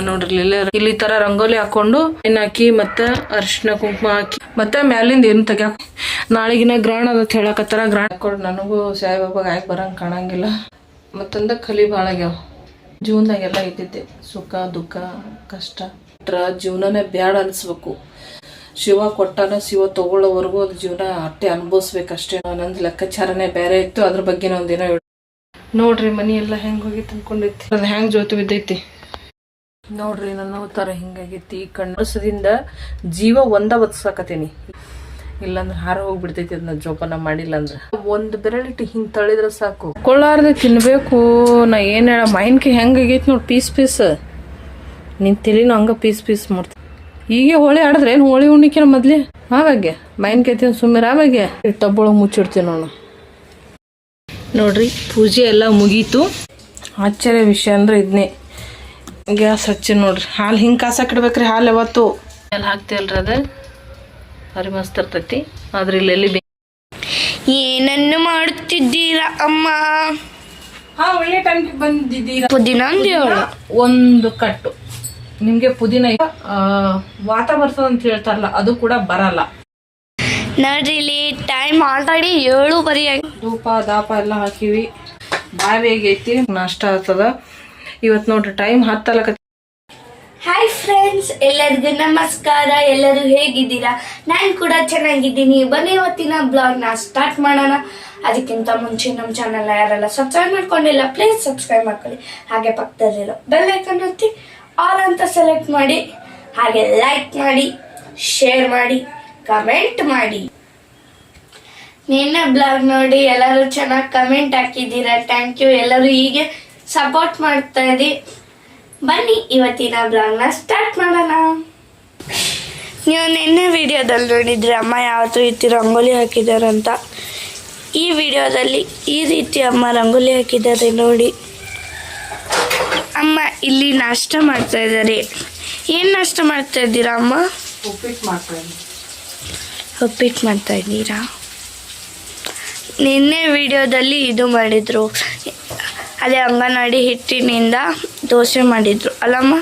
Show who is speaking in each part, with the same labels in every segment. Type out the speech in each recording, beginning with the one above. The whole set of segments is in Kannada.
Speaker 1: ನೋಡ್ರಿ ಇಲ್ಲೇ ತರ ರಂಗೋಲಿ ಹಾಕೊಂಡು ಏನ್ ಹಾಕಿ ಮತ್ತೆ ಅರಿಶಿನ ಕುಂಕುಮ ಹಾಕಿ ಮತ್ತೆ ಮ್ಯಾಲಿಂದ ಏನು ತಗ ನಾಳಿಗಿನ ಗ್ರಹಣ ಅದ ಹೇಳಕತ್ತಾರ ಗ್ರಹಣ ಹಾಕೊಂಡು ನನಗೂ ಸಾಯಿಬಾಬಾಗ ಆಗಿ ಬರಂಗ್ ಕಾಣಂಗಿಲ್ಲ. ಮತ್ತಂದ ಕಲಿ ಭಾಳ ಆಗ್ಯಾವ. ಜೀವನದಾಗೆಲ್ಲ ಇದ್ದಿದ್ದೆ. ಸುಖ, ದುಃಖ, ಕಷ್ಟ. ಜೀವನನೇ ಬ್ಯಾಡ ಅನ್ಸ್ಬೇಕು. ಶಿವ ಕೊಟ್ಟಾನ ಶಿವ ತಗೊಳ್ಳೋವರೆಗೂ ಅದು ಜೀವನ ಅಟ್ಟೆ ಅನುಭವಿಸ್ಬೇಕಷ್ಟೇ. ನಂದು ಲೆಕ್ಕಾಚಾರನೇ ಬೇರೆ ಇತ್ತು. ಅದ್ರ ಬಗ್ಗೆ ಒಂದಿನ ನೋಡ್ರಿ ಮನಿ ಎಲ್ಲ ಹೆಂಗ್ ಹೋಗಿ ತಿನ್ಕೊಂಡೈತಿ ಹೆಂಗ್ ಜೋತು ಬಿದ್ದೈತಿ. ನೋಡ್ರಿ, ನನ್ನ ಅವತಾರ ಹಿಂಗಾಗೈತಿ. ಕಣ್ಣಸದಿಂದ ಜೀವ ಒಂದ ಬದುಸಾಕತೀನಿ ಇಲ್ಲಾಂದ್ರೆ ಹಾರ ಹೋಗ್ಬಿಡ್ತೈತಿ ಅದನ್ನ ಜೋಪಾನ ಮಾಡಿಲ್ಲ ಅಂದ್ರೆ ಒಂದು ಬೆರಳಿಟ್ಟು ಹಿಂಗ್ ತಳಿದ್ರೆ ಸಾಕು. ಕೊಳ್ಳಾರ್ದೆ ತಿನ್ಬೇಕು. ನಾ ಏನ್ ಹೇಳ ಮೈನ್ಕಿ ಹೆಂಗಾಗೈತಿ ನೋಡಿ, ಪೀಸ್ ಪೀಸ್. ನಿನ್ ತಲೆನೂ ಹಂಗ ಪೀಸ್ ಪೀಸ್ ಮಾಡ್ತೀನಿ ಹೀಗೆ ಹೋಳಿ ಆಡಿದ್ರೆ ಏನು ಹೋಳಿ ಉಣ್ಣಿಕ ಮೊದ್ಲೇ? ಆವಾಗೆ ಮೈನ್ ತಿನ್ ಸುಮ್ಮನೆ ಆವಾಗೆ ಟಬ್ಬೊಳಗೆ ಮುಚ್ಚಿಡ್ತೀನಿ ನೋಡು. ನೋಡ್ರಿ, ಪೂಜೆ ಎಲ್ಲ ಮುಗೀತು. ಆಶ್ಚರ್ಯ ವಿಷಯ ಅಂದ್ರೆ ಇದನ್ನೇ ಗ್ಯಾಸ್ ಹಚ್ಚಿ ನೋಡ್ರಿ. ಹಾಲು ಹಿಂಗೆ ಕಾಸಾಕಿಡ್ಬೇಕ್ರಿ ಹಾಲು ಯಾವತ್ತು. ಹಾಲು ಹಾಕ್ತೀವಲ್ರಿ ಅದು? ಭಾರಿ ಮಸ್ತ್ ಇರ್ತೈತಿ. ಆದ್ರೆ ಇಲ್ಲೆಲ್ಲಿ
Speaker 2: ಏನನ್ನು ಮಾಡುತ್ತಿದ್ದೀರಾ ಅಮ್ಮ?
Speaker 1: ಹಾ ಒಳ್ಳೆ ಟೈಮ್ಗೆ ಬಂದಿದ್ದೀರಾ.
Speaker 2: ಪುದೀನ
Speaker 1: ಒಂದು ಕಟ್ಟು. ನಿಮ್ಗೆ ಪುದೀನ ವಾತ ಬರ್ತದ ಅಂತ ಹೇಳ್ತಾರಲ್ಲ ಅದು ಕೂಡ ಬರಲ್ಲ.
Speaker 2: ನೋಡ್ರಿ ಇಲ್ಲಿ ಟೈಮ್ ಆಲ್ರೆಡಿ ಏಳು ಬರೀ
Speaker 1: ಧೂಪ ದಾಪ ಎಲ್ಲ ಹಾಕಿವಿ. ಬಾವಿ ಆಗೈತಿ ನಷ್ಟ ಆಗ್ತದ. ಇವತ್ತು ನೋಡ್ರಿ ಟೈಮ್ ಹತ್ತಲಕ
Speaker 2: ಹಾಯ್ ಫ್ರೆಂಡ್ಸ್ ಎಲ್ಲರಿಗೂ ನಮಸ್ಕಾರ. ಎಲ್ಲರೂ ಹೇಗಿದ್ದೀರಾ? ನಾನು ಕೂಡ ಚೆನ್ನಾಗಿದ್ದೀನಿ. ಬನ್ನಿ ಇವತ್ತಿನ ಬ್ಲಾಗ್ನ ಸ್ಟಾರ್ಟ್ ಮಾಡೋಣ. ಅದಕ್ಕಿಂತ ಮುಂಚೆ ನಮ್ಮ ಚಾನಲ್ ಯಾರೆಲ್ಲ ಸಬ್ಸ್ಕ್ರೈಬ್ ಮಾಡ್ಕೊಂಡಿಲ್ಲ ಪ್ಲೀಸ್ ಸಬ್ಸ್ಕ್ರೈಬ್ ಮಾಡ್ಕೊಳ್ಳಿ. ಹಾಗೆ ಪಕ್ಕದಲ್ಲಿರೋ ಬೆಲ್ ಐಕನ್ ಒತ್ತಿ ಆಲ್ ಅಂತ ಸೆಲೆಕ್ಟ್ ಮಾಡಿ, ಹಾಗೆ ಲೈಕ್ ಮಾಡಿ ಶೇರ್ ಮಾಡಿ ಕಮೆಂಟ್ ಮಾಡಿ. ನಿನ್ನ ಬ್ಲಾಗ್ ನೋಡಿ ಎಲ್ಲರೂ ಚೆನ್ನಾಗಿ ಕಮೆಂಟ್ ಹಾಕಿದ್ದೀರಾ. ಥ್ಯಾಂಕ್ ಯು ಎಲ್ಲರೂ ಹೀಗೆ ಸಪೋರ್ಟ್ ಮಾಡ್ತಾ ಇದೆ ಬನ್ನಿ ಇವತ್ತಿನ ಬ್ಲಾಗ್ನ ಸ್ಟಾರ್ಟ್ ಮಾಡೋಣ. ನೀವು ನಿನ್ನೆ ವಿಡಿಯೋದಲ್ಲಿ ನೋಡಿದ್ರೆ ಅಮ್ಮ ಯಾವತ್ತು ರೀತಿ ರಂಗೋಲಿ ಹಾಕಿದಾರಂತ ಈ ವಿಡಿಯೋದಲ್ಲಿ ಈ ರೀತಿ ಅಮ್ಮ ರಂಗೋಲಿ ಹಾಕಿದ್ದಾರೆ ನೋಡಿ. ಅಮ್ಮ ಇಲ್ಲಿ ನಾಷ್ಟ ಮಾಡ್ತಾ ಇದ್ದಾರೆ. ಏನು ನಾಷ್ಟ ಮಾಡ್ತಾ ಇದ್ದೀರಾ ಅಮ್ಮ?
Speaker 1: ಉಪ್ಪಿಟ್ಟು
Speaker 2: ಉಪ್ಪಿಟ್ಟು ಮಾಡ್ತಾ ಇದ್ದೀರಾ? ನಿನ್ನೆ ವಿಡಿಯೋದಲ್ಲಿ ಇದು ಮಾಡಿದ್ರು. ಅದೇ ಅಂಗನವಾಡಿ ಹಿಟ್ಟಿನಿಂದ ದೋಸೆ ಮಾಡಿದ್ರು. ಅಲ್ಲಮ್ಮ?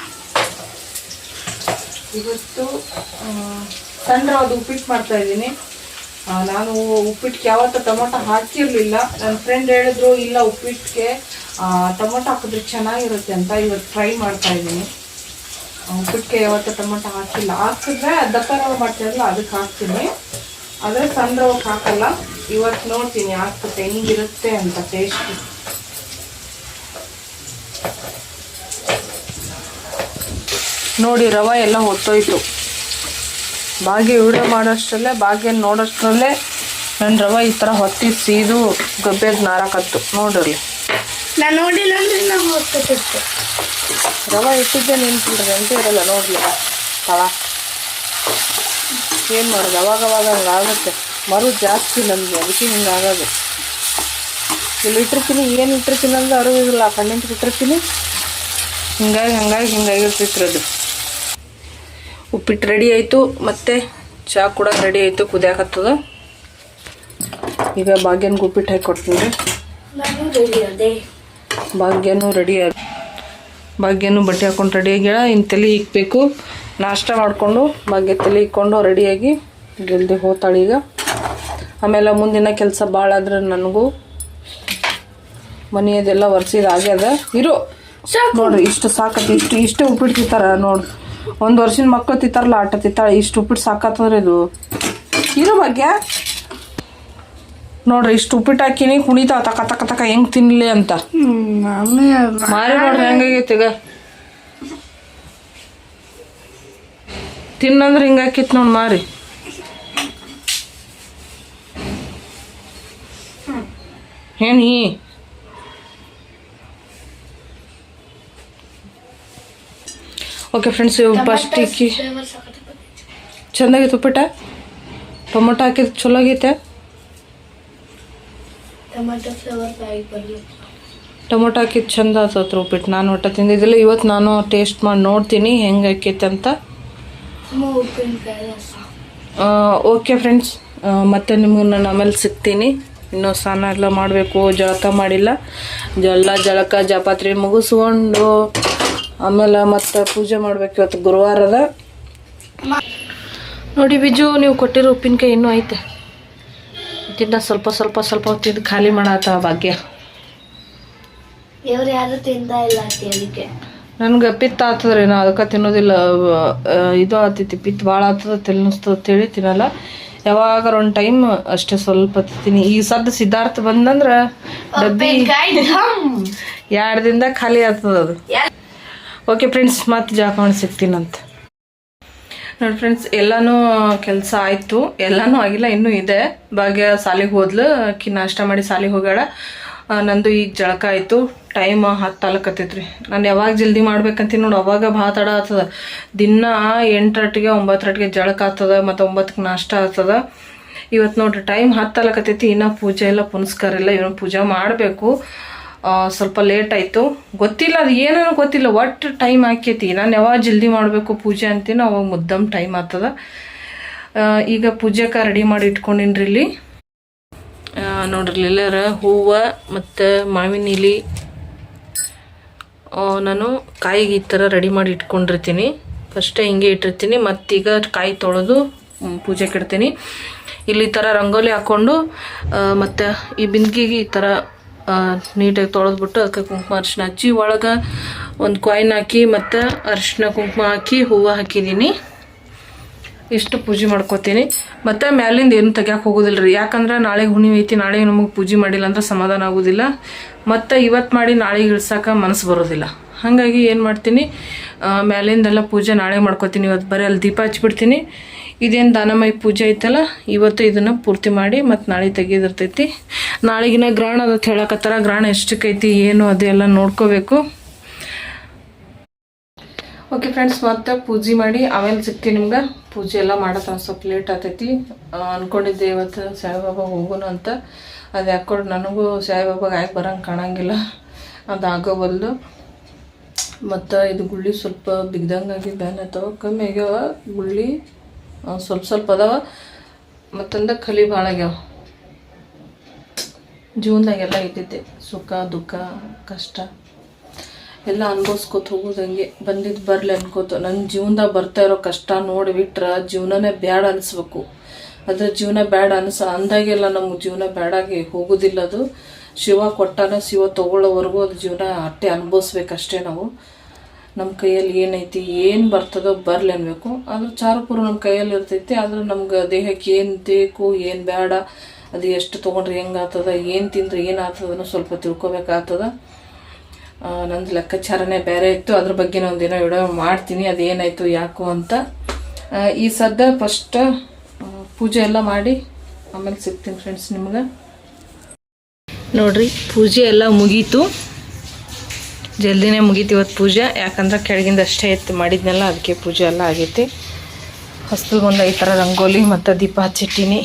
Speaker 1: ಇವತ್ತು ಸಣ್ಣ ಅದು ಉಪ್ಪಿಟ್ಟು ಮಾಡ್ತಾ ಇದ್ದೀನಿ. ನಾನು ಉಪ್ಪಿಟ್ಟಿಗೆ ಯಾವತ್ತು ಟೊಮೊಟೊ ಹಾಕಿರ್ಲಿಲ್ಲ. ನನ್ನ ಫ್ರೆಂಡ್ ಹೇಳಿದ್ರು, ಇಲ್ಲ ಉಪ್ಪಿಟ್ಟಿಗೆ ಟೊಮೊಟೊ ಹಾಕಿದ್ರೆ ಚೆನ್ನಾಗಿರುತ್ತೆ ಅಂತ ಇವತ್ತು ಟ್ರೈ ಮಾಡ್ತಾ ಇದ್ದೀನಿ. ಉಪ್ಪಿಟ್ಟಿಗೆ ಯಾವತ್ತು ಟೊಮೊಟೊ ಹಾಕಿಲ್ಲ. ಹಾಕಿದ್ರೆ ದಪ್ಪ ರವೆ ಮಾಡ್ತಾಯಿರಲ್ಲ ಅದಕ್ಕೆ ಹಾಕ್ತೀನಿ. ಆದರೆ ಸಣ್ಣ ಹಾಕಲ್ಲ. ಇವತ್ತು ನೋಡ್ತೀನಿ ಹಾಕುತ್ತೆ ಹೆಂಗಿರುತ್ತೆ ಅಂತ ಟೇಸ್ಟ್ ನೋಡಿ ರವೆ ಎಲ್ಲ ಹೊತ್ತೋಯ್ತು. ಬಾಗಿ ವಿಡಿಯೋ ಮಾಡೋಷ್ಟರಲ್ಲೇ ಬಾಗಿನ ನೋಡೋಷ್ಟರಲ್ಲೇ ನನ್ನ ರವೆ ಈ ಥರ ಹೊತ್ತಿ ಸೀದು ಗಬ್ಬೆಗೆ ನಾರಕತ್ತು. ನೋಡ್ರಿ
Speaker 2: ನಾನು ನೋಡಿಲ್ಲ ಅಂದ್ರೆ ಹೋಗ್ತಿತ್ತು
Speaker 1: ರವೆ ಇಟ್ಟಿದ್ದೆ ನಿಂತಿಲ್ರಿ ಅಂತ ಇರಲ್ಲ ನೋಡ್ಲಿ ತಳ ಏನು ಮಾಡೋದು? ಅವಾಗ ಅವಾಗ ಹಂಗಾಗುತ್ತೆ. ಮರು ಜಾಸ್ತಿ ನಮಗೆ ಅದಕ್ಕೆ ಹಿಂಗಾಗೋದು. ಇಲ್ಲಿ ಇಟ್ಟಿರ್ತೀನಿ ಏನು ಇಟ್ಟಿರ್ತೀನಿ ಅಂದ್ರೆ ಅರಿವಿಲ್ಲ. ಕಣ್ಣಿಂದ ಇಟ್ಟಿರ್ತೀನಿ. ಹಿಂಗಾಗಿ ಹಂಗಾಗಿ ಹಿಂಗಾಗಿರ್ತಿತ್ತು ಅದು ಉಪ್ಪಿಟ್ಟು ರೆಡಿ ಆಯಿತು. ಮತ್ತು ಚಹಾ ಕೂಡ ರೆಡಿ ಆಯಿತು ಕುದಿಯಾಕತ್ತದ. ಈಗ ಭಾಗ್ಯನಿಗೆ ಉಪ್ಪಿಟ್ಟು ಹಾಕಿ ಕೊಡ್ತೀನಿ ಭಾಗ್ಯನೂ ರೆಡಿ ಆಗ ಭಾಗ್ಯನೂ ಬಟ್ಟೆ ಹಾಕೊಂಡು ರೆಡಿ ಆಗ್ಯಾಳ. ಇನ್ನು ತಲೆ ಇಕ್ಕಬೇಕು ನಾಷ್ಟ ಮಾಡಿಕೊಂಡು ಭಾಗ್ಯ ತಲೆ ಇಕ್ಕೊಂಡು ರೆಡಿಯಾಗಿ ಜಲ್ದಿ ಹೋತಾಳೆ ಈಗ. ಆಮೇಲೆ ಮುಂದಿನ ಕೆಲಸ ಭಾಳ ಆದ್ರೆ ನನಗೂ. ಮನೆಯದೆಲ್ಲ ಒರೆಸಿದ ಆಗ್ಯದ. ಇರು. ನೋಡ್ರಿ ಇಷ್ಟು ಸಾಕತ್ತೆ ಇಷ್ಟು ಇಷ್ಟೇ ಉಪ್ಪಿಟ್ಟು ತಿಂತಾರೆ ನೋಡ್ರಿ. ಒಂದು ವರ್ಷದ ಮಕ್ಕಳು ತಿತ್ತಾರಲ್ಲ ಆಟ ತಿತ್ತಾಳೆ ಇಷ್ಟು ಉಪ್ಪಿಟ್ಟು ಸಾಕಾತಂದ್ರೆ ಇದು. ಇರು ಭಾಗ್ಯ. ನೋಡ್ರಿ ಇಷ್ಟು ಉಪ್ಪಿಟ್ಟು ಹಾಕಿನಿ ಕುಣಿತಾವ ತಕ ತಕ ತಕ ಹೆಂಗ್ ತಿನ್ಲಿ ಅಂತ. ಮಾರಿ ನೋಡ್ರಿ ಹೆಂಗಾಗೈತಿ ಈಗ. ತಿನ್ನಂದ್ರೆ ಹಿಂಗಾಕಿತ್ ನೋಡಿ ಮಾರಿ. ಏನು ಈ? ಓಕೆ ಫ್ರೆಂಡ್ಸ್ ಫಸ್ಟ್ ಇಕ್ಕಿ ಚಂದಾಗಿತ್ತು ಉಪ್ಪಿಟ್ಟ ಟೊಮೊಟೊ ಹಾಕಿದ ಚಲೋ ಆಗೈತೆ
Speaker 2: ಟೊಮೆಟೊ ಫ್ಲೇವರ್ ಬಾಯಿಗೆ ಬರಲಿ
Speaker 1: ಟೊಮೊಟೊ ಹಾಕಿದ್ ಚಂದ ಆತತ್ರ ಉಪ್ಪಿಟ್ಟು ನಾನು ಹೊಟ್ಟೆ ತಿಂದಿದ್ದಿಲ್ಲ. ಇವತ್ತು ನಾನು ಟೇಸ್ಟ್ ಮಾಡಿ ನೋಡ್ತೀನಿ ಹೆಂಗೆ ಆಕೈತೆ ಅಂತ. ಓಕೆ ಫ್ರೆಂಡ್ಸ್ ಮತ್ತೆ ನಿಮ್ಗೆ ನಾನು ಆಮೇಲೆ ಸಿಗ್ತೀನಿ. ಇನ್ನೂ ಸ್ನಾನ ಎಲ್ಲ ಮಾಡಬೇಕು ಜಳಕ ಮಾಡಿಲ್ಲ. ಎಲ್ಲ ಜಳಕ ಜಪಾತ್ರೆ ಮುಗಿಸ್ಕೊಂಡು ಆಮೇಲೆ ಮತ್ತೆ ಪೂಜೆ ಮಾಡ್ಬೇಕು ಇವತ್ತು ಗುರುವಾರ ಅದ ನೋಡಿ ಬಿಜು ನೀವು ಕೊಟ್ಟಿರೋ ಉಪ್ಪಿನಕಾಯಿ ಇನ್ನೂ ಐತೆ. ತಿನ್ನ ಸ್ವಲ್ಪ ಸ್ವಲ್ಪ ಸ್ವಲ್ಪ ತಿಂದು ಖಾಲಿ ಮಾಡತ್ತ ಭಾಗ್ಯ.
Speaker 2: ಇವ್ರು ಯಾರು ಇಲ್ಲ
Speaker 1: ನನ್ಗೆ ಪಿತ್ತ ಆಗ್ತದ್ರಿ ನಾ ಅದಕ್ಕೆ ತಿನ್ನೋದಿಲ್ಲ. ಇದು ಆಗ್ತೈತಿ ಪಿತ್ ಭಾಳ ಆಗ್ತದ ತಿನ್ನಿಸ್ತದ ತಿಳಿ ತಿನ್ನಲ್ಲ. ಯಾವಾಗಾರ ಒಂದು ಟೈಮ್ ಅಷ್ಟೇ ಸ್ವಲ್ಪ ತಿಂತೀನಿ. ಈಗ ಸದ್ದ ಸಿದ್ಧಾರ್ಥ ಬಂದಂದ್ರೆ ಡಬ್ಬಿ ಎರಡು ದಿನದಾಗ ಖಾಲಿ ಆಗ್ತದ ಅದು. ಓಕೆ ಫ್ರೆಂಡ್ಸ್ ಮತ್ತೆ ಜಾಕೊಂಡು ಸಿಗ್ತೀನಂತ. ನೋಡಿ ಫ್ರೆಂಡ್ಸ್ ಎಲ್ಲನೂ ಕೆಲಸ ಆಯಿತು. ಎಲ್ಲನೂ ಆಗಿಲ್ಲ, ಇನ್ನೂ ಇದೆ. ಭಾಗ್ಯ ಸಾಲಿಗೆ ಹೋದ್ಲು, ಅಕ್ಕಿ ನಾಷ್ಟ ಮಾಡಿ ಸಾಲಿಗೆ ಹೋಗ್ಯಾಳ. ನಂದು ಈಗ ಜಳಕ ಆಯಿತು. ಟೈಮ್ ಹತ್ತು ತಾಲೂಕತ್ತೈತ್ರಿ ನಾನು ಯಾವಾಗ ಜಲ್ದಿ ಮಾಡ್ಬೇಕಂತೀನಿ ನೋಡಿ, ಅವಾಗ ಭಾಳ ತಡ ಆಗ್ತದ. ದಿನ ಎಂಟರಟ್ಟಿಗೆ, ಒಂಬತ್ತರಟ್ಟಿಗೆ ಜಳಕ ಆಗ್ತದ, ಮತ್ತು ಒಂಬತ್ತಕ್ಕೆ ನಾಷ್ಟ ಆಗ್ತದ. ಇವತ್ತು ನೋಡ್ರಿ ಟೈಮ್ ಹತ್ತು ತಾಲಕತ್ತೈತಿ ಇನ್ನೂ ಪೂಜೆ ಎಲ್ಲ ಪುನಸ್ಕಾರ ಇಲ್ಲ ಇವನು ಪೂಜೆ ಮಾಡಬೇಕು. ಸ್ವಲ್ಪ ಲೇಟ್ ಆಯಿತು. ಗೊತ್ತಿಲ್ಲ, ಅದು ಏನೇನೋ ಗೊತ್ತಿಲ್ಲ. ಒಟ್ಟು ಟೈಮ್ ಆಕೈತಿ. ನಾನು ಯಾವಾಗ ಜಲ್ದಿ ಮಾಡಬೇಕು ಪೂಜೆ ಅಂತೀನೋ ಅವಾಗ ಮುದ್ದಮ್ ಟೈಮ್ ಆಗ್ತದ. ಈಗ ಪೂಜೆಕ ರೆಡಿ ಮಾಡಿ ಇಟ್ಕೊಂಡಿನ್ರಿ ಇಲ್ಲಿ. ನೋಡ್ರಿ ಎಲ್ಲರ ಹೂವು ಮತ್ತು ಮಾವಿನ ಇಲಿ ನಾನು ಕಾಯಿಗೆ ಈ ಥರ ರೆಡಿ ಮಾಡಿ ಇಟ್ಕೊಂಡಿರ್ತೀನಿ. ಫಸ್ಟೇ ಹಿಂಗೆ ಇಟ್ಟಿರ್ತೀನಿ. ಮತ್ತೀಗ ಕಾಯಿ ತೊಳೆದು ಪೂಜೆ ಇಡ್ತೀನಿ. ಇಲ್ಲಿ ಈ ಥರ ರಂಗೋಲಿ ಹಾಕ್ಕೊಂಡು ಮತ್ತು ಈ ಬಿಂದಿಗೆಗೆ ಈ ಥರ ನೀಟಾಗಿ ತೊಳೆದ್ಬಿಟ್ಟು ಅದಕ್ಕೆ ಕುಂಕುಮ ಅರಿಶಿನ ಹಚ್ಚಿ, ಒಳಗೆ ಒಂದು ಕಾಯಿನ್ ಹಾಕಿ ಮತ್ತು ಅರಿಶಿನ ಕುಂಕುಮ ಹಾಕಿ ಹೂವು ಹಾಕಿದ್ದೀನಿ. ಇಷ್ಟು ಪೂಜೆ ಮಾಡ್ಕೋತೀನಿ. ಮತ್ತು ಮ್ಯಾಲಿಂದ ಏನು ತೆಗ್ಯಾಕೆ ಹೋಗೋದಿಲ್ಲ ರೀ ಯಾಕಂದ್ರೆ ನಾಳೆ ಹುಣ್ಣಿಮೆ ಐತಿ, ನಾಳೆ ನಮಗೆ ಪೂಜೆ ಮಾಡಿಲ್ಲ ಅಂದ್ರೆ ಸಮಾಧಾನ ಆಗೋದಿಲ್ಲ. ಮತ್ತು ಇವತ್ತು ಮಾಡಿ ನಾಳೆಗೆ ಇಳ್ಸಕ್ಕೆ ಮನಸ್ಸು ಬರೋದಿಲ್ಲ. ಹಾಗಾಗಿ ಏನು ಮಾಡ್ತೀನಿ ಮ್ಯಾಲಿಂದೆಲ್ಲ ಪೂಜೆ ನಾಳೆ ಮಾಡ್ಕೋತೀನಿ. ಇವತ್ತು ಬರೀ ಅಲ್ಲಿ ದೀಪ ಹಚ್ಬಿಡ್ತೀನಿ. ಇದೇನು ದಾನಮಯಿ ಪೂಜೆ ಐತಲ್ಲ, ಇವತ್ತು ಇದನ್ನು ಪೂರ್ತಿ ಮಾಡಿ ಮತ್ತು ನಾಳೆ ತೆಗೆದಿರ್ತೈತಿ. ನಾಳೆಗಿನ ಗ್ರಹಣ ಅದಕ್ಕೆ ಹೇಳಕತ್ತಾರ. ಗ್ರಹಣ ಎಷ್ಟಕ್ಕೈತಿ, ಏನು ಅದೆಲ್ಲ ನೋಡ್ಕೋಬೇಕು. ಓಕೆ ಫ್ರೆಂಡ್ಸ್ ಮತ್ತೆ ಪೂಜೆ ಮಾಡಿ ಆಮೇಲೆ ಸಿಗ್ತೀನಿ ನಿಮ್ಗೆ. ಪೂಜೆ ಎಲ್ಲ ಮಾಡೋದು ಸ್ವಲ್ಪ ಲೇಟ್ ಆಗ್ತೈತಿ ಅಂದ್ಕೊಂಡಿದ್ದೆ ಇವತ್ತು ಸಾಯಿಬಾಬಾ ಹೋಗೋಣ ಅಂತ. ಅದು ಯಾಕೊಂಡು ನನಗೂ ಸಾಯಿಬಾಬಾಗೆ ಯಾಕೆ ಬರೋಂಗೆ ಕಾಣಂಗಿಲ್ಲ. ಅದು ಆಗೋಬಲ್ದು ಮತ್ತು ಇದು ಗುಳ್ಳಿ ಸ್ವಲ್ಪ ಬಿಗ್ದಂಗಾಗಿ ಬ್ಯಾನ್ ಆಯ್ತವ ಕಮ್ಮಿ ಆಗ್ಯಾವ. ಗುಳ್ಳಿ ಸ್ವಲ್ಪ ಸ್ವಲ್ಪ ಅದಾವ. ಮತ್ತಂದ ಕಲಿ ಭಾಳ ಆಗ್ಯಾವ. ಜೀವನದಾಗೆಲ್ಲ ಇದ್ದಿದ್ದೆ. ಸುಖ, ದುಃಖ, ಕಷ್ಟ ಎಲ್ಲ ಅನ್ಭವಿಸ್ಕೊತ ಹೋಗೋದಂಗೆ. ಬಂದಿದ್ದು ಬರಲಿ ಅನ್ಕೋತ. ನನ್ನ ಜೀವನದಾಗ ಬರ್ತಾ ಇರೋ ಕಷ್ಟ ನೋಡಿಬಿಟ್ರೆ ಜೀವನನೇ ಬ್ಯಾಡ ಅನಿಸ್ಬೇಕು. ಅದ್ರ ಜೀವನ ಬ್ಯಾಡ ಅನ್ಸ ಅಂದಾಗೆಲ್ಲ ನಮ್ಮ ಜೀವನ ಬ್ಯಾಡಾಗಿ ಹೋಗೋದಿಲ್ಲ ಅದು. ಶಿವ ಕೊಟ್ಟಾನ ಶಿವ ತಗೊಳ್ಳೋವರೆಗೂ ಅದು ಜೀವನ ಅಟ್ಟೆ ಅನುಭವಿಸ್ಬೇಕಷ್ಟೇ ನಾವು. ನಮ್ಮ ಕೈಯಲ್ಲಿ ಏನೈತಿ, ಏನು ಬರ್ತದೋ ಬರಲಿ ಅನ್ಬೇಕು. ಆದ್ರೆ ಚಾರುಪುರ ನಮ್ಮ ಕೈಯಲ್ಲಿ ಇರ್ತೈತಿ, ಆದ್ರೆ ನಮ್ಗೆ ದೇಹಕ್ಕೆ ಏನು ಬೇಕು, ಏನು ಬೇಡ, ಅದು ಎಷ್ಟು ತೊಗೊಂಡ್ರೆ ಹೆಂಗೆ ಆಗ್ತದ, ಏನು ತಿಂದರೆ ಏನು ಆಗ್ತದನ್ನು ಸ್ವಲ್ಪ ತಿಳ್ಕೊಬೇಕಾಗ್ತದ. ನಂದು ಲೆಕ್ಕಾಚಾರನೇ ಬೇರೆ ಇತ್ತು. ಅದ್ರ ಬಗ್ಗೆ ನಾನು ದಿನ ವಿಡಿಯೋ ಮಾಡ್ತೀನಿ ಅದೇನಾಯಿತು ಯಾಕೋ ಅಂತ. ಈ ಸದ್ದ ಫಸ್ಟ್ ಪೂಜೆ ಎಲ್ಲ ಮಾಡಿ, ಆಮೇಲೆ ಸಿಗ್ತೀನಿ ಫ್ರೆಂಡ್ಸ್ ನಿಮ್ಗೆ. ನೋಡ್ರಿ, ಪೂಜೆ ಎಲ್ಲ ಮುಗೀತು. ಜಲ್ದಿನೇ ಮುಗೀತು ಇವತ್ತು ಪೂಜೆ. ಯಾಕಂದ್ರೆ ಕೆಳಗಿಂದ ಅಷ್ಟೇ ಎತ್ತು ಮಾಡಿದ್ನೆಲ್ಲ, ಅದಕ್ಕೆ ಪೂಜೆ ಎಲ್ಲ ಆಗೈತಿ. ಹೊಸ್ತು ಒಂದು ಈ ಥರ ರಂಗೋಲಿ ಮತ್ತು ದೀಪ ಹಚ್ಚಿಟ್ಟಿನಿ.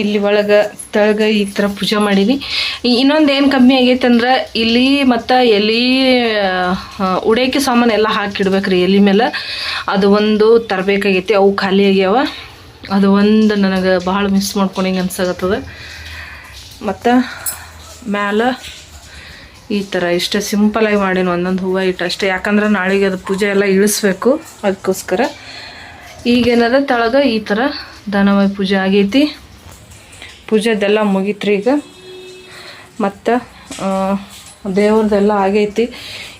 Speaker 1: ಇಲ್ಲಿ ಒಳಗೆ ತೆಳಗೆ ಈ ಥರ ಪೂಜೆ ಮಾಡೀನಿ. ಇನ್ನೊಂದು ಏನು ಕಮ್ಮಿ ಆಗೈತೆ ಅಂದ್ರೆ, ಇಲ್ಲಿ ಮತ್ತು ಎಲೆ ಉಡೈಕೆ ಸಾಮಾನು ಎಲ್ಲ ಹಾಕಿಡ್ಬೇಕ್ರಿ ಎಲೆ ಮೇಲೆ. ಅದು ಒಂದು ತರಬೇಕಾಗೈತಿ, ಅವು ಖಾಲಿ ಆಗ್ಯಾವ ಅದು ಒಂದು ನನಗೆ ಭಾಳ ಮಿಸ್ ಮಾಡ್ಕೊಂಡಂಗೆ ಅನ್ಸಾಗತ್ತದ ಮತ್ತು ಮ್ಯಾಲೆ ಈ ಥರ ಇಷ್ಟೇ ಸಿಂಪಲಾಗಿ ಮಾಡೀನಿ ಒಂದೊಂದು ಹೂವು ಇಟ್ಟು ಅಷ್ಟೇ. ಯಾಕಂದ್ರೆ ನಾಳೆಗೆ ಅದು ಪೂಜೆ ಎಲ್ಲ ಇಳಿಸ್ಬೇಕು. ಅದಕ್ಕೋಸ್ಕರ ಈಗೇನದ ತಳಗ ಈ ಥರ ದಾನಮಯ ಪೂಜೆ ಆಗೈತಿ. ಪೂಜೆದೆಲ್ಲ ಮುಗೀತ್ರಿ ಈಗ. ಮತ್ತು ದೇವ್ರದ್ದೆಲ್ಲ ಆಗೈತಿ.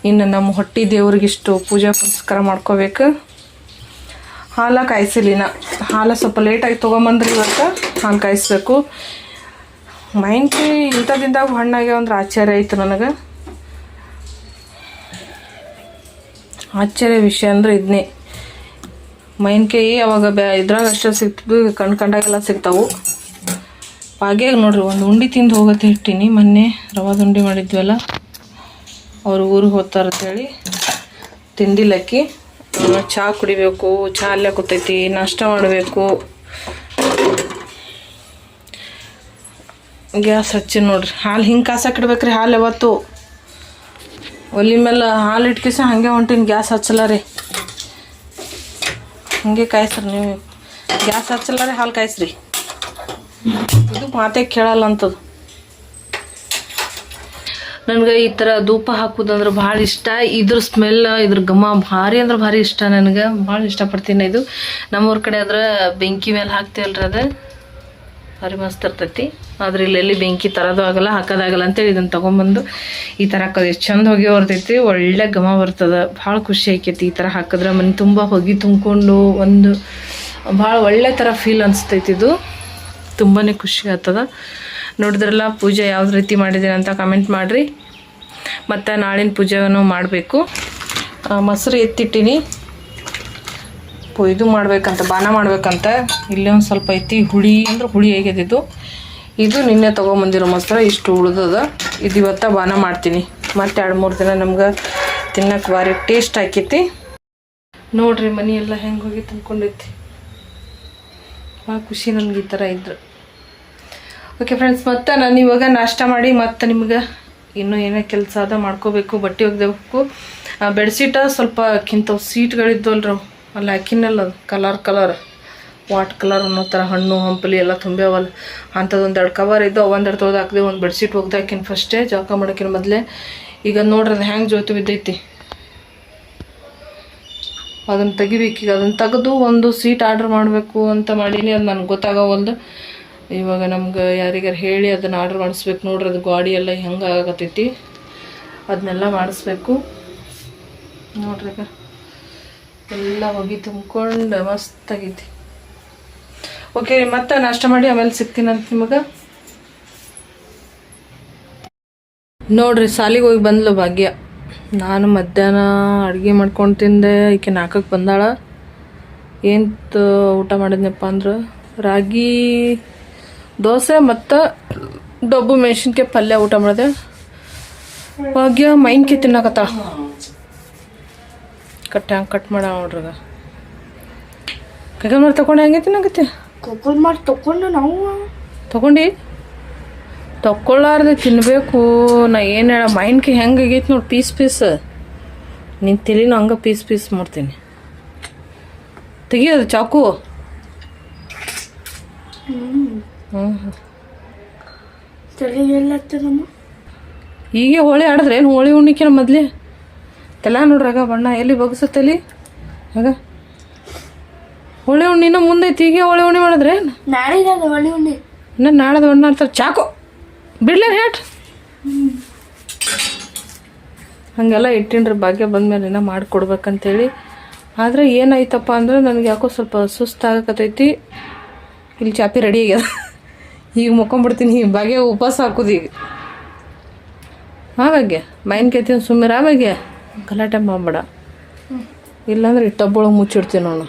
Speaker 1: ಇನ್ನು ನಮ್ಮ ಹೊಟ್ಟೆ ದೇವ್ರಿಗಿಷ್ಟು ಪೂಜೆ ಪುನಸ್ಕಾರ ಮಾಡ್ಕೋಬೇಕು. ಹಾಲ ಕಾಯಿಸಿಲಿನ. ಹಾಲು ಸ್ವಲ್ಪ ಲೇಟಾಗಿ ತೊಗೊಂಬಂದ್ರಿ ಇವತ್ತು. ಹಾಲು ಕಾಯಿಸ್ಬೇಕು. ಮಾವಿನಕಾಯಿ ಇಂಥದಿಂದಾಗ ಹಣ್ಣಾಗ್ಯಾವ ಅಂದ್ರೆ ಆಶ್ಚರ್ಯ ಆಯಿತು ನನಗೆ. ಆಶ್ಚರ್ಯ ವಿಷಯ ಅಂದ್ರೆ ಇದನ್ನೇ ಮೈನ್ಕಾಯಿ ಅವಾಗ ಬ್ಯಾ ಇದ್ರಾಗ ಅಷ್ಟೇ ಸಿಕ್ತು ಕಣ್ಣು ಕಣ್ ಕಂಡಾಗೆಲ್ಲ ಸಿಗ್ತಾವು. ಹಾಗೆ ನೋಡ್ರಿ, ಒಂದು ಉಂಡಿ ತಿಂದು ಹೋಗತ್ತೆ ಇಟ್ಟಿನಿ ಮೊನ್ನೆ ರವಾದ ಉಂಡಿ ಮಾಡಿದ್ವಲ್ಲ, ಅವ್ರು ಊರಿಗೆ ಹೋಗ್ತಾರ ಅಂತೇಳಿ ತಿಂದಿಲ್ಲಕ್ಕಿ. ಚಹಾ ಕುಡಿಬೇಕು ಚಹಾ ಅಲ್ಲೇ ಕೂತೈತಿ, ನಾಷ್ಟ ಮಾಡಬೇಕು. ಗ್ಯಾಸ್ ಹಚ್ಚಿ ನೋಡ್ರಿ. ಹಾಲು ಹಿಂಗೆ ಕಾಸಕ್ಕೆ ಇಡ್ಬೇಕ್ರಿ, ಹಾಲು ಯಾವತ್ತು. ಒಲಿ ಮೇಲೆ ಹಾಲು ಇಟ್ಕಿಸ ಹಾಗೆ ಹೊಂಟಿನ ಗ್ಯಾಸ್ ಹಚ್ಚಲ್ಲ ರೀ ಹಂಗೆ ಕಾಯಿಸ್ರಿ ನೀವು. ಗ್ಯಾಸ್ ಹಚ್ಚಲ್ಲ ರೀ ಹಾಲು ಕಾಯಿಸ್ರಿ. ಇದು ಮಾತೇ ಕೇಳಲ್ಲ ಅಂತದು ನನಗೆ ಈ ಥರ ಧೂಪ ಹಾಕೋದಂದ್ರೆ ಭಾಳ ಇಷ್ಟ. ಇದ್ರ ಸ್ಮೆಲ್, ಇದ್ರ ಘಮ ಭಾರಿ ಅಂದ್ರೆ ಭಾರಿ ಇಷ್ಟ ನನಗೆ. ಭಾಳ ಇಷ್ಟಪಡ್ತೀನಿ ಇದು. ನಮ್ಮೂರ ಕಡೆ ಆದ್ರೆ ಬೆಂಕಿ ಮೇಲೆ ಹಾಕ್ತೀವಲ್ರಿ ಅದು. ಭಾರಿ ಮಸ್ತ್ ಇರ್ತೈತಿ. ಆದ್ರೆ ಇಲ್ಲೆಲ್ಲಿ ಬೆಂಕಿ ತರೋದು ಆಗಲ್ಲ, ಹಾಕೋದಾಗಲ್ಲ ಅಂತೇಳಿ ಇದನ್ನ ತೊಗೊಂಬಂದು ಈ ಥರ ಹಾಕೋದು. ಎಷ್ಟು ಚಂದ ಹೋಗಿ ಬರ್ತೈತಿ ಒಳ್ಳೆ ಘಮ ಬರ್ತದೆ. ಭಾಳ ಖುಷಿ ಆಕೈತಿ ಈ ಥರ ಹಾಕಿದ್ರೆ. ಮನೆ ತುಂಬ ಹೊಗೆ ತುಂಬಿಕೊಂಡು ಒಂದು ಭಾಳ ಒಳ್ಳೆ ಥರ ಫೀಲ್ ಅನಿಸ್ತೈತಿ ಇದು. ತುಂಬಾ ಖುಷಿ ಆಗ್ತದ. ನೋಡಿದ್ರಲ್ಲ, ಪೂಜೆ ಯಾವ್ದು ರೀತಿ ಮಾಡಿದ್ದೀನಿ ಅಂತ ಕಮೆಂಟ್ ಮಾಡಿರಿ. ಮತ್ತು ನಾಳಿನ ಪೂಜೆಯನ್ನು ಮಾಡಬೇಕು. ಮೊಸರು ಎತ್ತಿಟ್ಟಿನಿ. ಇದು ಮಾಡ್ಬೇಕಂತ ಬಾನ ಮಾಡ್ಬೇಕಂತ. ಇಲ್ಲೇ ಒಂದು ಸ್ವಲ್ಪ ಐತಿ, ಹುಳಿ ಅಂದ್ರೆ ಹುಳಿ ಹೇಗಿದ್ದು ಇದು ನಿನ್ನೆ ತೊಗೊಂಬಂದಿರೋ ಮೊಸರು, ಇಷ್ಟು ಉಳಿದದ. ಇದು ಇವತ್ತ ಬಾನ ಮಾಡ್ತೀನಿ. ಮತ್ತೆ ಎರಡು ಮೂರು ದಿನ ನಮ್ಗೆ ತಿನ್ನಕ್ಕೆ ಭಾರಿ ಟೇಸ್ಟ್ ಆಕೈತಿ. ನೋಡ್ರಿ, ಮನಿ ಎಲ್ಲ ಹೆಂಗೆ ಹೋಗಿ ತಂದ್ಕೊಂಡೈತಿ ಭಾಳ ಖುಷಿ ನನಗೆ ಈ ಥರ ಇದ್ರು. ಓಕೆ ಫ್ರೆಂಡ್ಸ್ ಮತ್ತೆ ನಾನು ಇವಾಗ ನಾಷ್ಟ ಮಾಡಿ ಮತ್ತೆ ನಿಮ್ಗೆ ಇನ್ನೂ ಏನೇ ಕೆಲಸ ಅದ ಮಾಡ್ಕೋಬೇಕು, ಬಟ್ಟೆ ಒಗ್ದೇಬೇಕು. ಬೆಡ್ಶೀಟ ಸ್ವಲ್ಪ ಕಿಂತವು ಸೀಟ್ಗಳಿದ್ವಲ್ರಿ ಅಲ್ಲಿ ಹಾಕಿನಲ್ಲ ಕಲರ್ ಕಲರ್ ವಾಟ್ ಕಲರ್ ಅನ್ನೋ ಥರ ಹಣ್ಣು, ಹಂಪಲಿ ಎಲ್ಲ ತುಂಬ್ಯಾವಲ್ಲ. ಅಂಥದ್ದೊಂದು ಎರಡು ಕವರ್ ಇದ್ದು ಒಂದೆರಡು ತೊಳೆದು ಹಾಕಿದೆ ಒಂದು ಬೆಡ್ಶೀಟ್ ಒಗ್ದಾಕಿನ ಫಸ್ಟೇ ಜಳಕ ಮಾಡೋಕಿನ ಮೊದಲೇ. ಈಗ ನೋಡ್ರಿ ಅದು ಹೆಂಗೆ ಜೋತು ಬಿದ್ದೈತಿ. ಅದನ್ನು ತೆಗಿಬೇಕು ಈಗ. ಅದನ್ನು ತೆಗೆದು ಒಂದು ಸೀಟ್ ಆರ್ಡ್ರ್ ಮಾಡಬೇಕು ಅಂತ ಮಾಡೀನಿ. ಅದು ನನಗೆ ಗೊತ್ತಾಗವಲ್ದು. ಇವಾಗ ನಮ್ಗೆ ಯಾರಿಗಾರು ಹೇಳಿ ಅದನ್ನು ಆರ್ಡ್ರ್ ಮಾಡಿಸ್ಬೇಕು ನೋಡ್ರಿ. ಅದು ಗಾಡಿ ಎಲ್ಲ ಹೆಂಗೆ ಆಗತೈತಿ ಅದನ್ನೆಲ್ಲ ಮಾಡಿಸ್ಬೇಕು. ನೋಡ್ರಿ ಎಲ್ಲ ಹೋಗಿ ತುಂಬ್ಕೊಂಡು ಮಸ್ತಾಗೈತಿ ಓಕೆ, ಮತ್ತೆ ನಾಷ್ಟ ಮಾಡಿ ಆಮೇಲೆ ಸಿಗ್ತೀನಂತ ನಿಮಗೆ. ನೋಡ್ರಿ, ಸಾಲಿಗೆ ಹೋಗಿ ಬಂದ್ಲು ಭಾಗ್ಯ. ನಾನು ಮಧ್ಯಾಹ್ನ ಅಡುಗೆ ಮಾಡ್ಕೊಂಡು ತಿಂದೆ, ಈಕೆ ನಾಲ್ಕಕ್ಕೆ ಬಂದಾಳ. ಏನು ಊಟ ಮಾಡಿದ್ನಪ್ಪ ಅಂದ್ರೆ, ರಾಗಿ, ದೋಸೆ ಮತ್ತು ಡಬ್ಬು ಮೆಣಸಿನ್ಕಾಯಿ ಪಲ್ಯ ಊಟ ಮಾಡಿದೆ. ಭಾಗ್ಯ ಮೈನ್ಕಾಯಿ ತಿನ್ನಕತ್ತ? ಕಟ್ ಹ್ಯಾಂಗೆ ಕಟ್ ಮಾಡ ನೋಡ್ರಿ ಕೈಗೆ ಮಾಡಿ ತಗೊಂಡು ಹೆಂಗೆ ತಿನ್ನಕತ್ತೆ?
Speaker 2: ಕೊಕ್ಕಲ್ ಮಾಡಿ ತಕೊಂಡು ನಾವು.
Speaker 1: ತಗೊಂಡು? ತಕ್ಕೊಳ್ಳಾರ್ದೆ ತಿನ್ನಬೇಕು ನಾ ಏನು ಹೇಳ ಮೈಂಡ್ಗೆ ಹೆಂಗೆ ಆಗೈತೆ ನೋಡಿ ಪೀಸ್ ಪೀಸ್ ನಿನ್ನ ತಲೆನೂ ಹಂಗೆ ಪೀಸ್ ಪೀಸ್ ಮಾಡ್ತೀನಿ. ತೆಗಿಯೋದು ಚಾಕು. ಹ್ಞೂ ಹೀಗೆ ಹೋಳಿ ಆಡಿದ್ರೆ ಏನು ಹೋಳಿ ಉಣ್ಣಿಕೆ ಮೊದಲೇ? ತಲೆ ನೋಡ್ರಾಗ ಬಣ್ಣ ಎಲ್ಲಿ ಬಗ್ಸತ್ತಲ್ಲಿ ಆಗ. ಹೋಳಿ ಉಣ್ಣಿನ ಮುಂದೈತಿ ತೀಗೆ ಹೊಳೆ ಉಣ್ಣಿ ಮಾಡಿದ್ರೆ ನಾಳೆ
Speaker 2: ನಾಳೆಗೆ ಹೊಳೆ
Speaker 1: ಇನ್ನು ನಾಳೆದ ಅಂತಾರೆ ಚಾಕು. ಬಿಡ್ಲೇನು ಹೇಟ್? ಹಾಗೆಲ್ಲ ಇಟ್ಟಿನ್ರಿ ಭಾಗ್ಯ ಬಂದ್ಮೇಲೆ ಇನ್ನೂ ಮಾಡಿಕೊಡ್ಬೇಕಂತೇಳಿ. ಆದರೆ ಏನಾಯ್ತಪ್ಪ ಅಂದ್ರೆ ನನಗೆ ಯಾಕೋ ಸ್ವಲ್ಪ ಸುಸ್ತಾಗಕತ್ತೈತಿ. ಇಲ್ಲಿ ಚಾಪಿ ರೆಡಿ ಆಗ್ಯದ. ಈಗ ಮುಕ್ಕೊಂಬಿಡ್ತೀನಿ. ಈ ಭಾಗ್ಯ ಉಪವಾಸ ಹಾಕೋದು ಈಗ. ಹಾಗಾಗಿ ಮೈನ್ ಕೇಳ್ತೀನಿ ಸುಮ್ಮನೆ ಆವಾಗೆ ಗಲಾಟೆ ಮಾಡಬೇಡ. ಇಲ್ಲಾಂದ್ರೆ ಈ ಟಬ್ಬೊಳಗೆ ಮುಚ್ಚಿಡ್ತೀನಿ ನಾನು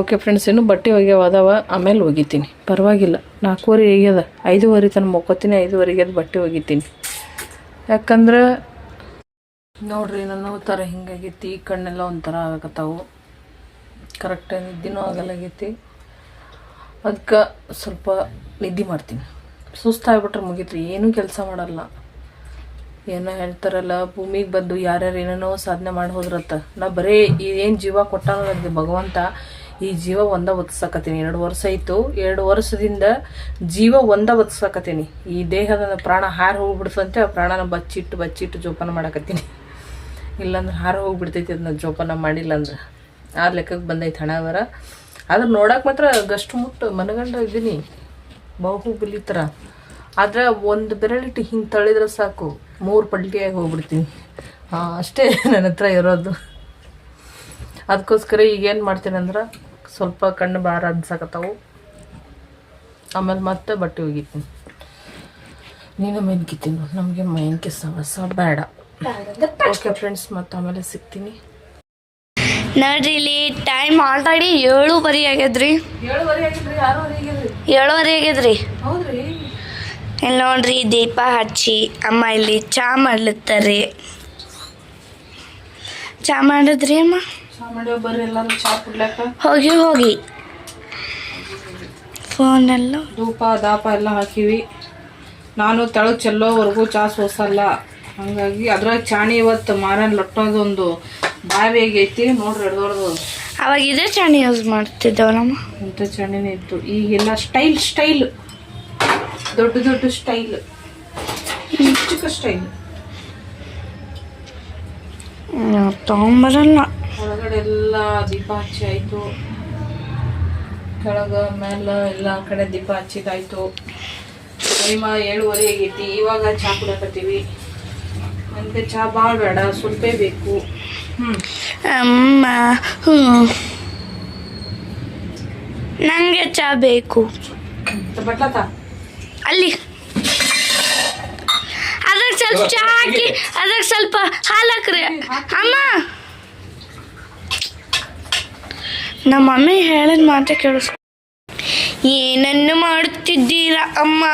Speaker 1: ಓಕೆ ಫ್ರೆಂಡ್ಸ್ ಏನು ಬಟ್ಟೆ ಒಗ್ಯಾವ ಅದಾವ ಆಮೇಲೆ ಒಗಿತೀನಿ. ಪರವಾಗಿಲ್ಲ, ನಾಲ್ಕೂವರೆ ಒಗ್ಯದ ಐದುವರೆ ತನಕ ಮುಕ್ಕೋತೀನಿ, ಐದುವರೆಗೆ ಅದು ಬಟ್ಟೆ ಒಗಿತೀನಿ. ಯಾಕಂದ್ರೆ, ನೋಡ್ರಿ, ನನ್ನ ಥರ ಹಿಂಗಾಗೈತಿ, ಈ ಕಣ್ಣೆಲ್ಲ ಒಂಥರ ಆಗಕತ್ತಾವು ಕರೆಕ್ಟಾಗಿ ನಿದ್ದಿನೂ ಆಗಲಾಗೈತಿ ಅದಕ್ಕೆ ಸ್ವಲ್ಪ ನಿದ್ದೆ ಮಾಡ್ತೀನಿ. ಸುಸ್ತಾಗ್ಬಿಟ್ರೆ ಮುಗೀತು ಏನೂ ಕೆಲಸ ಮಾಡಲ್ಲ. ಏನೋ ಹೇಳ್ತಾರಲ್ಲ, ಭೂಮಿಗೆ ಬಂದು ಯಾರ್ಯಾರು ಏನೇನೋ ಸಾಧನೆ ಮಾಡಿ ಹೋದ್ರತ್ತ. ನಾ ಬರೀ ಏನು ಜೀವ ಕೊಟ್ಟಾನ ಭಗವಂತ, ಈ ಜೀವ ಒಂದ ಬದುಕ್ಸಕತ್ತೀನಿ ಎರಡು ವರ್ಷ ಆಯಿತು, ಎರಡು ವರ್ಷದಿಂದ ಜೀವ ಒಂದ ಬದುಕ್ಸಕತ್ತೀನಿ ಈ ದೇಹದ ಪ್ರಾಣ ಹಾರಿ ಹೋಗ್ಬಿಡ್ತಂತೆ ಆ ಪ್ರಾಣನ ಬಚ್ಚಿಟ್ಟು ಬಚ್ಚಿಟ್ಟು ಜೋಪಾನ ಮಾಡಕತ್ತೀನಿ. ಇಲ್ಲಾಂದ್ರೆ ಹಾರಿ ಹೋಗ್ಬಿಡ್ತೈತಿ ಅದನ್ನ ಜೋಪಾನ ಮಾಡಿಲ್ಲ ಅಂದ್ರೆ ಆ ಲೆಕ್ಕಕ್ಕೆ ಬಂದೈತೆ ಹಣವರ ಆದ್ರೆ ನೋಡಕ್ಕೆ ಮಾತ್ರ ಗಷ್ಟು ಮುಟ್ಟು ಮನಗಂಡ ಇದ್ದೀನಿ ಬಾಹುಬಲಿ ಥರ ಆದ್ರೆ ಒಂದು ಬೆರಳಿಟ್ಟು ಹಿಂಗೆ ತಳ್ಳಿದ್ರೆ ಸಾಕು. ಮೂರು ಪಲ್ಟಿಯಾಗಿ ಹೋಗ್ಬಿಡ್ತೀನಿ. ಅಷ್ಟೇ ನನ್ನ ಹತ್ರ ಇರೋದು. ಅದಕ್ಕೋಸ್ಕರ ಈಗ ಏನು ಮಾಡ್ತೀನಿ ಅಂದ್ರೆ ಸ್ವಲ್ಪ ಕಣ್ಣು ಭಾರ ಅನ್ಸಕತ್ತಾವು. ಆಮೇಲೆ ಮತ್ತೆ ಬಟ್ಟೆ ಒಗಿತೀನಿ. ನೀನು ಮೆನ್ಕಿತೀನಿ ನಮಗೆ ಮೈನ್ಕೆ ಸವಸ ಬೇಡ. ಓಕೆ ಫ್ರೆಂಡ್ಸ್ ಮತ್ತೆ ಆಮೇಲೆ ಸಿಗ್ತೀನಿ.
Speaker 2: ನೋಡ್ರಿ ಇಲ್ಲಿ ಟೈಮ್ ಆಲ್ರೆಡಿ ಏಳುವರೆ ಆಗ್ಯದ್ರಿ
Speaker 1: ಏಳುವರೆ ಆಗಿದ್ರಿ?
Speaker 2: ಏಳುವರೆ ಆಗ್ಯದ್ರಿ
Speaker 1: ಹೌದ್ರಿ.
Speaker 2: ಇಲ್ಲಿ ನೋಡ್ರಿ ದೀಪ ಹಚ್ಚಿ ಅಮ್ಮ ಇಲ್ಲಿ ಚಾ ಮಾಡ್ಲತ್ತಾರೆ. ಚಾ ಮಾಡಿದ್ರಿ ಅಮ್ಮ? ಹೋಗಿ ಹೋಗಿ. ಫೋನೆಲ್ಲ
Speaker 1: ಧೂಪ ದಾಪ ಎಲ್ಲ ಹಾಕಿವಿ. ನಾನು ತಳು ಚೆಲ್ಲೋವರೆಗೂ ಚಾ ಸೋಸಲ್ಲ. ಹಂಗಾಗಿ ಅದ್ರಾಗ ಚಾಣಿ ಇವತ್ತು ಮಾರನ್ ಲೊಟ್ಟೋದೊಂದು ಬಾವಿ ಆಗೈತಿ ನೋಡ್ರಿ ಹಿಡ್ದೋರ್ದು
Speaker 2: ಅವಾಗ ಇದೇ ಚಾಣಿ ಯೂಸ್ ಮಾಡ್ತಿದ್ದೆವು ನಮ್ಮ
Speaker 1: ಇಂಥ ಚಾಣಿನೇ ಇತ್ತು. ಈಗೆಲ್ಲ ಸ್ಟೈಲ್ ಸ್ಟೈಲ್ ದೊಡ್ಡ ದೊಡ್ಡ ಸ್ಟೈಲ್ ಚಿಕ್ಕ ಸ್ಟೈಲ್
Speaker 2: ತಗೊಂಬರಲ್ಲ.
Speaker 1: ಒಳಗಡೆ ಎಲ್ಲ ದೀಪ ಹಚ್ಚಿ ಆಯ್ತು. ಕೆಳಗ ಮೇಲೆ ಎಲ್ಲ ಕಡೆ ದೀಪ ಹಚ್ಚಿದಾಯ್ತು ಟೈಮ ಏಳುವರೆ ಆಗೈತಿ. ಇವಾಗ ಚಹಾ ಕುಡಕತ್ತೀವಿ ನನಗೆ ಚಹಾ ಭಾಳ ಬೇಡ ಸ್ವಲ್ಪೇ ಬೇಕು.
Speaker 2: ಅಮ್ಮ ನನಗೆ ಚಾ ಬೇಕು.
Speaker 1: ಬಟ್ಲತ್ತ
Speaker 2: ಅಲ್ಲಿ. ಅದಕ್ಕೆ ಸ್ವಲ್ಪ ಚಹಾ ಹಾಕಿ ಅದಕ್ಕೆ ಸ್ವಲ್ಪ ಹಾಲು ಹಾಕ್ರಿ. ಅಮ್ಮ. ನಮ್ಮ ಮಮ್ಮಿ ಹೇಳಿದ ಮಾತೆ ಕೇಳಿಸ್. ಏನನ್ನು ಮಾಡುತ್ತಿದ್ದೀರಾ ಅಮ್ಮ?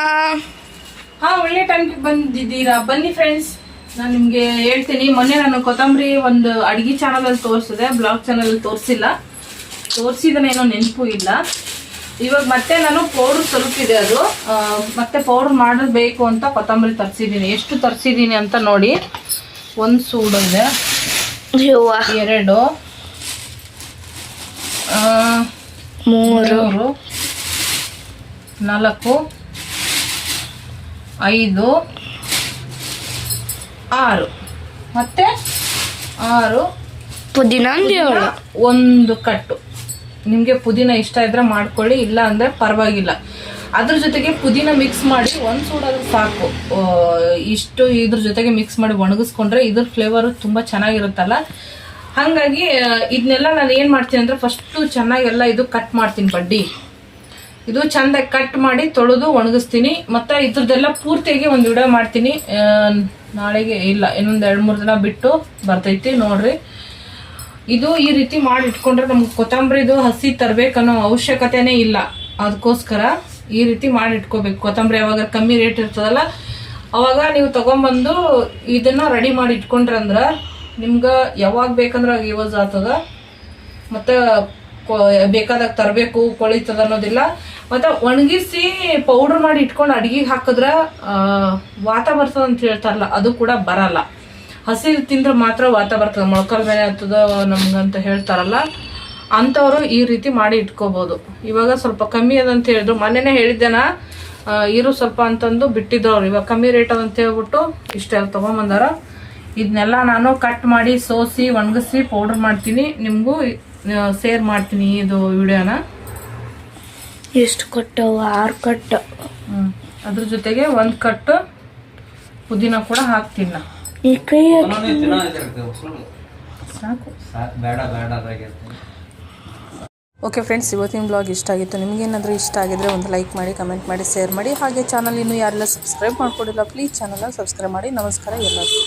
Speaker 1: ಹಾ ಒಳ್ಳೆ ಟೈಮ್ಗೆ ಬಂದಿದ್ದೀರಾ. ಬನ್ನಿ ಫ್ರೆಂಡ್ಸ್ ನಾನು ನಿಮಗೆ ಹೇಳ್ತೀನಿ. ಮೊನ್ನೆ ನಾನು ಕೊತ್ತಂಬರಿ ಒಂದು ಅಡುಗೆ ಚಾನಲಲ್ಲಿ ತೋರಿಸಿದೆ. ಬ್ಲಾಗ್ ಚಾನಲಲ್ಲಿ ತೋರಿಸಿಲ್ಲ. ತೋರಿಸಿದನೇನೋ ನೆನಪು ಇಲ್ಲ. ಇವಾಗ ಮತ್ತೆ ನಾನು ಪೌಡ್ರ್ ಸ್ವಲ್ಪ ಇದೆ ಅದು ಮತ್ತೆ ಪೌಡರ್ ಮಾಡಬೇಕು ಅಂತ ಕೊತ್ತಂಬರಿ ತರಿಸಿದ್ದೀನಿ. ಎಷ್ಟು ತರಿಸಿದ್ದೀನಿ ಅಂತ ನೋಡಿ. ಒಂದು ಸೂಡು ಇದೆ. ಎರಡು.
Speaker 2: ಮೂರು.
Speaker 1: ನಾಲ್ಕು. ಐದು. ಆರು. ಮತ್ತೆ ಆರು.
Speaker 2: ಪುದೀನ ಒಂದು
Speaker 1: ಕಟ್ಟು. ನಿಮಗೆ ಪುದೀನ ಇಷ್ಟ ಇದ್ರೆ ಮಾಡ್ಕೊಳ್ಳಿ, ಇಲ್ಲ ಅಂದರೆ ಪರವಾಗಿಲ್ಲ. ಅದ್ರ ಜೊತೆಗೆ ಪುದೀನ ಮಿಕ್ಸ್ ಮಾಡಿ ಒಂದು ಸೂಡಾದ್ರೂ ಸಾಕು. ಇಷ್ಟು ಇದ್ರ ಜೊತೆಗೆ ಮಿಕ್ಸ್ ಮಾಡಿ ಒಣಗಿಸ್ಕೊಂಡ್ರೆ ಇದ್ರ ಫ್ಲೇವರ್ ತುಂಬ ಚೆನ್ನಾಗಿರುತ್ತಲ್ಲ. ಹಾಗಾಗಿ ಇದನ್ನೆಲ್ಲ ನಾನು ಏನು ಮಾಡ್ತೀನಿ ಅಂದರೆ ಫಸ್ಟು ಚೆನ್ನಾಗೆಲ್ಲ ಇದು ಕಟ್ ಮಾಡ್ತೀನಿ ಬಡ್ಡಿ. ಇದು ಚೆಂದಾಗಿ ಕಟ್ ಮಾಡಿ ತೊಳೆದು ಒಣಗಿಸ್ತೀನಿ. ಮತ್ತು ಇದ್ರದ್ದೆಲ್ಲ ಪೂರ್ತಿಯಾಗಿ ಒಂದು ವಿಡಿಯೋ ಮಾಡ್ತೀನಿ. ನಾಳೆಗೆ ಇಲ್ಲ, ಇನ್ನೊಂದು ಎರಡು ಮೂರು ದಿನ ಬಿಟ್ಟು ಬರ್ತೈತಿ, ನೋಡ್ರಿ. ಇದು ಈ ರೀತಿ ಮಾಡಿ ಇಟ್ಕೊಂಡ್ರೆ ನಮ್ಗೆ ಕೊತ್ತಂಬರಿದು ಹಸಿ ತರಬೇಕನ್ನೋ ಅವಶ್ಯಕತೆನೇ ಇಲ್ಲ. ಅದಕ್ಕೋಸ್ಕರ ಈ ರೀತಿ ಮಾಡಿ ಇಟ್ಕೋಬೇಕು ಕೊತ್ತಂಬರಿ ಯಾವಾಗ ಕಮ್ಮಿ ರೇಟ್ ಇರ್ತದಲ್ಲ, ಅವಾಗ ನೀವು ತಗೊಂಬಂದು ಇದನ್ನ ರೆಡಿ ಮಾಡಿ ಇಟ್ಕೊಂಡ್ರೆ ಅಂದ್ರೆ ನಿಮ್ಗೆ ಯಾವಾಗ ಬೇಕಂದ್ರೆ ಯೂಸ್ ಆಗ್ತದ. ಮತ್ತು ಬೇಕಾದಾಗ ತರಬೇಕು, ಕೊಳಿತದ ಅನ್ನೋದಿಲ್ಲ. ಮತ್ತೆ ಒಣಗಿಸಿ ಪೌಡರ್ ಮಾಡಿ ಇಟ್ಕೊಂಡು ಅಡಿಗೆಗೆ ಹಾಕಿದ್ರೆ ವಾತ ಬರ್ತದಂತ ಹೇಳ್ತಾರಲ್ಲ, ಅದು ಕೂಡ ಬರಲ್ಲ. ಹಸಿರು ತಿಂದ್ರೆ ಮಾತ್ರ ವಾತ ಬರ್ತದೆ ಮೊಳಕಲ್ ಮೇಲೆ ಆಗ್ತದ ನಮ್ಗಂತ ಹೇಳ್ತಾರಲ್ಲ ಅಂಥವ್ರು ಈ ರೀತಿ ಮಾಡಿ ಇಟ್ಕೋಬೋದು. ಇವಾಗ ಸ್ವಲ್ಪ ಕಮ್ಮಿ ಅದಂತ ಹೇಳಿದ್ರು. ಮೊನ್ನೆನೇ ಹೇಳಿದ್ದೆನ ಇರು ಸ್ವಲ್ಪ ಅಂತಂದು ಬಿಟ್ಟಿದ್ರು ಅವ್ರು. ಇವಾಗ ಕಮ್ಮಿ ರೇಟ್ ಅದಂತ ಹೇಳ್ಬಿಟ್ಟು ಇಷ್ಟೆಲ್ಲ ತಗೊಂಬಂದಾರ. ಇದನ್ನೆಲ್ಲ ನಾನು ಕಟ್ ಮಾಡಿ ಸೋಸಿ ಒಣಗಿಸಿ ಪೌಡರ್ ಮಾಡ್ತೀನಿ. ನಿಮಗೂ ಸೇರ್ ಮಾಡ್ತೀನಿ ಇದು ವಿಡಿಯೋನ.
Speaker 2: ಎಷ್ಟು ಕಟ್ಟು ಆರು ಕಟ್ಟು
Speaker 1: ಹ್ಮ್. ಅದ್ರ ಜೊತೆಗೆ ಒಂದು ಕಟ್ಟು ಪುದೀನ ಕೂಡ ಹಾಕ್ತೀನಿ ನಾ.
Speaker 2: ಈ ಕೈ
Speaker 1: ಸಾಕು.
Speaker 3: ಬೇಡ ಬೇಡ ಅದಾಗೈತೆ
Speaker 1: ಓಕೆ ಫ್ರೆಂಡ್ಸ್ ಇವತ್ತಿನ ಬ್ಲಾಗ್ ಇಷ್ಟ ಆಗಿತ್ತು. ನಿಮಗೇನಾದರೂ ಇಷ್ಟ ಆಗಿದ್ರೆ ಒಂದು ಲೈಕ್ ಮಾಡಿ ಕಮೆಂಟ್ ಮಾಡಿ ಶೇರ್ ಮಾಡಿ. ಹಾಗೆ ಚಾನಲ್ ಇನ್ನೂ ಯಾರೆಲ್ಲ ಸಬ್ಸ್ಕ್ರೈಬ್ ಮಾಡ್ಕೊಂಡಿಲ್ಲ ಪ್ಲೀಸ್ ಚಾನಲ್ನ ಸಬ್ಸ್ಕ್ರೈಬ್ ಮಾಡಿ. ನಮಸ್ಕಾರ ಎಲ್ಲರಿಗೂ.